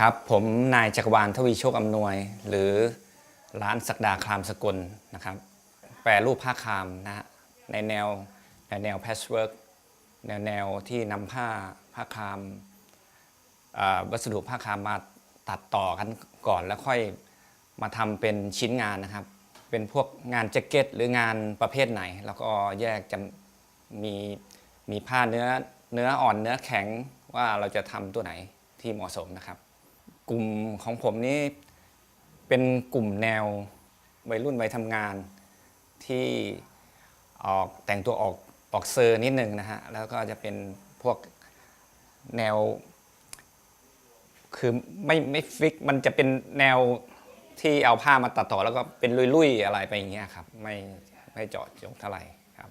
ครับผมนายจักรวาลทวีโชคอำนวย หรือร้านศักดาครามสกุลนะครับแปรรูปผ้าครามนะฮะในแนวในแนวแพชเวิร์กแนวแนวที่นำผ้าผ้าครามวัสดุผ้าครามมาตัดต่อกันก่อนแล้วค่อยมาทำเป็นชิ้นงานนะครับ เป็นพวกงานแจ็คเก็ตหรืองานประเภทไหน แล้วก็แยกจะมีมีผ้าเนื้อเนื้ออ่อนเนื้อแข็งว่าเราจะทำตัวไหนที่เหมาะสมนะครับ กลุ่มของผมนี่เป็นกลุ่มแนววัยรุ่นวัยทำงานที่ออกแต่งตัวออกออกเซอร์นิดนึงนะฮะ แล้วก็จะเป็นพวกแนว คือไม่ไม่ฟิก มันจะเป็นแนวที่เอาผ้ามาตัดต่อแล้วก็เป็นลุยๆอะไรไปอย่างเงี้ยครับ ไม่ไม่เจาะจงเท่าไหร่ครับ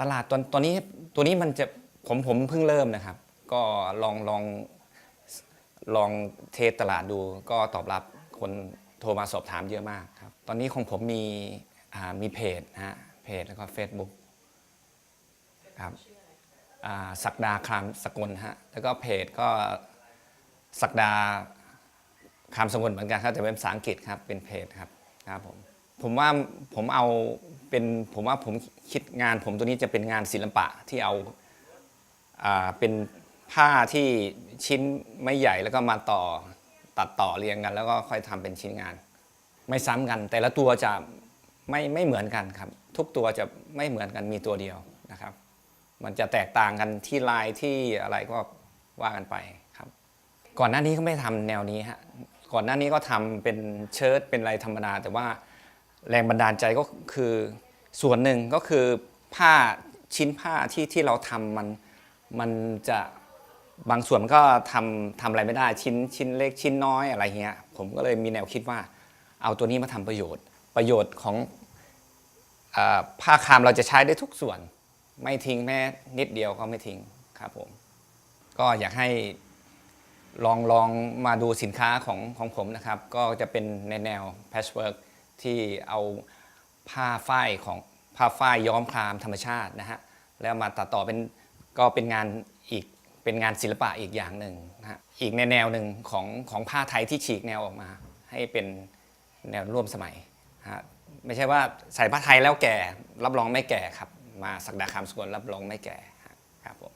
ตลาดตอนตอนนี้ตัวนี้มันจะผมผมเพิ่งเริ่มนะครับ ก็ลองลอง ลองเทสตลาดดูก็ตอบรับคนโทรมาสอบถามเยอะมากครับ ตอนนี้ของผมมีมีเพจนะฮะเพจแล้วก็ Facebook ครับอ่าศักดาครามสกุลฮะแล้วก็เพจก็ศักดาครามสกุลเหมือนกันครับแต่เป็นภาษาอังกฤษครับเป็นเพจครับครับผมผมว่าผมเอาเป็นผมว่าผมคิดงานผมตัวนี้จะเป็นงานศิลปะที่เอาอ่าเป็น ผ้าที่ชิ้นไม่ใหญ่แล้วก็มาต่อตัดต่อเรียงกัน แล้วก็ค่อยทำเป็นชิ้นงาน ไม่ซ้ำกัน แต่ละตัวจะไม่ไม่เหมือนกันครับ ทุกตัวจะไม่เหมือนกันมีตัวเดียวนะครับ มันจะแตกต่างกันที่ลายที่อะไรก็ว่ากันไปครับ ก่อนหน้านี้ก็ไม่ทำแนวนี้ฮะก่อนหน้านี้ก็ทำเป็นเชิ้ตเป็นอะไรธรรมดา แต่ว่าแรงบันดาลใจก็คือส่วนหนึ่งก็คือผ้าชิ้นผ้าที่ที่เราทำมันมันจะ บางส่วนมันก็ทำทำอะไรไม่ได้ชิ้นชิ้นเล็กชิ้นน้อยอะไรเงี้ย ผมก็เลยมีแนวคิดว่า เอาตัวนี้มาทำประโยชน์ ประโยชน์ของอผ้าคามเราจะใช้ได้ทุกส่วน ไม่ทิ้งแม้นิดเดียวก็ไม่ทิ้งครับผม ก็อยากให้ลองลองมาดูสินค้าของของผมนะครับ ก็จะเป็นในแนว patchwork ที่เอาผ้าฝ้ายของผ้าฝ้ายย้อมครามธรรมชาตินะฮะแล้วมาตัดต่อเป็นก็เป็นงานอีก เป็นงานศิลปะอีกอย่างหนึ่งนะฮะอีกในแนวหนึ่งของของผ้าไทยที่ฉีกแนวออกมา ให้เป็นแนวร่วมสมัยนะฮะไม่ใช่ว่าใส่ผ้าไทยแล้วแก่ รับรองไม่แก่ครับ มาสักดาคำสกุลรับรองไม่แก่ครับผม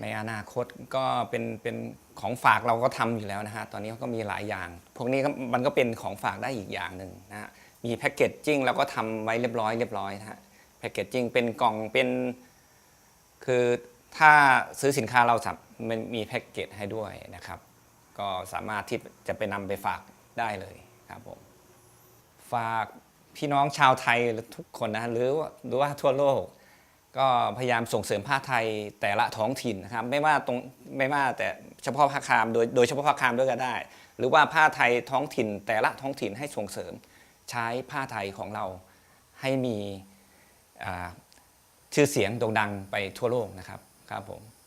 ในอนาคตก็เป็นเป็นของฝากเราก็ทำอยู่แล้วนะฮะตอนนี้ก็มีหลายอย่าง พวกนี้มันก็เป็นของฝากได้อีกอย่างหนึ่งนะฮะมีแพ็กเกจจิ้งเราก็ทำไว้เรียบร้อยเรียบร้อยนะฮะแพ็กเกจจิ้งเป็นกล่องเป็นคือ ถ้าซื้อสินค้าเราสับมันมีแพ็กเกจให้ด้วยนะครับ ก็สามารถที่จะไปนำไปฝากได้เลยครับผมฝากพี่น้องชาวไทยทุกคนนะหรือว่าหรือว่าทั่วโลก ก็พยายามส่งเสริมผ้าไทยแต่ละท้องถิ่นนะครับ ไม่ว่าตรงไม่ว่าแต่เฉพาะผ้าคามโดยโดยเฉพาะผ้าคามด้วยก็ได้ หรือว่าผ้าไทยท้องถิ่น แต่ละท้องถิ่นให้ส่งเสริม ใช้ผ้าไทยของเราให้มีชื่อเสียงโด่งดังไปทั่วโลกนะครับ ครับผม